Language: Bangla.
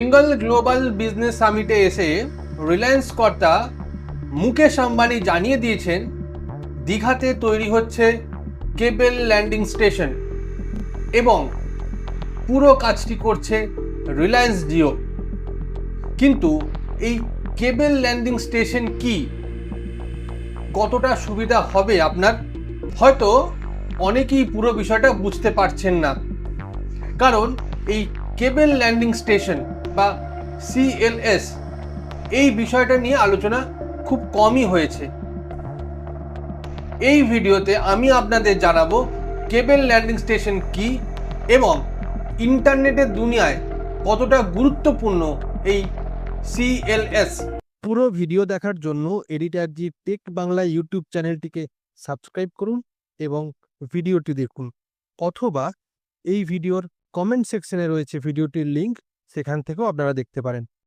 বেঙ্গল গ্লোবাল বিজনেস সামিটে এসে রিলায়েন্স কর্তা মুকেশ আম্বানি জানিয়ে দিয়েছেন, দীঘাতে তৈরি হচ্ছে কেবেল ল্যান্ডিং স্টেশন এবং পুরো কাজটি করছে রিলায়েন্স জিও। কিন্তু এই কেবেল ল্যান্ডিং স্টেশন কি? কতটা সুবিধা হবে আপনার? হয়তো অনেকেই পুরো বিষয়টা বুঝতে পারছেন না। কারণ এই কেবেল ল্যান্ডিং স্টেশন বা সিএলএস এই বিষয়টা নিয়ে আলোচনা খুব কমই হয়েছে। এই ভিডিওতে আমি আপনাদের জানাব কেবল ল্যান্ডিং স্টেশন কি এবং ইন্টারনেটের দুনিয়ায় কতটা গুরুত্বপূর্ণ এই সিএলএস পুরো ভিডিও দেখার জন্য editor G tech Bangla YouTube চ্যানেলটিকে সাবস্ক্রাইব করুন এবং ভিডিওটি দেখুন। অথবা এই ভিডিওর কমেন্ট সেকশনে রয়েছে ভিডিওটির লিংক সেখান থেকেও আপনারা দেখতে পারেন।